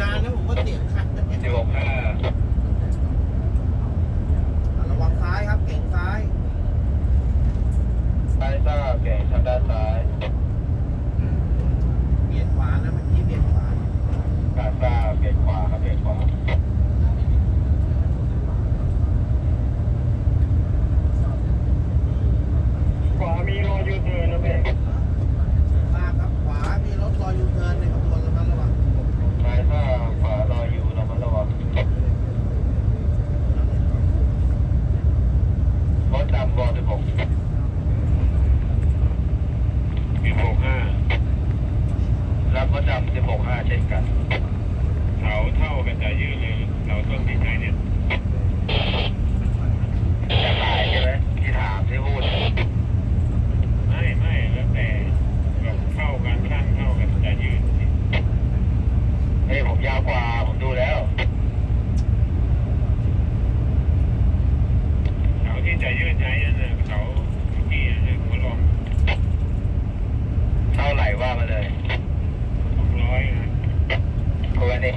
นานแล้วผมก็เสียงขาดสิบหกห้าระวังซ้ายครับเก่งซ้ายซ้ายก็เก่งชังด้านซ้าย ก็จำ165 เช่นกันเสาเท่ากันจะยืดเลยเสาต้นที่ใช้เนี่ยจะหลายใช่ไหมที่ถามที่พูดไม่ไม่แล้วแต่แบบเข้ากันสั้นเข้ากันจะยืดเฮ้ยผมยาวกว่าผมดูแล้ว เสาที่จะยืดใช้นั่นน่ะเสาเมื่อกี้นั่นน่ะเขาลอง เท่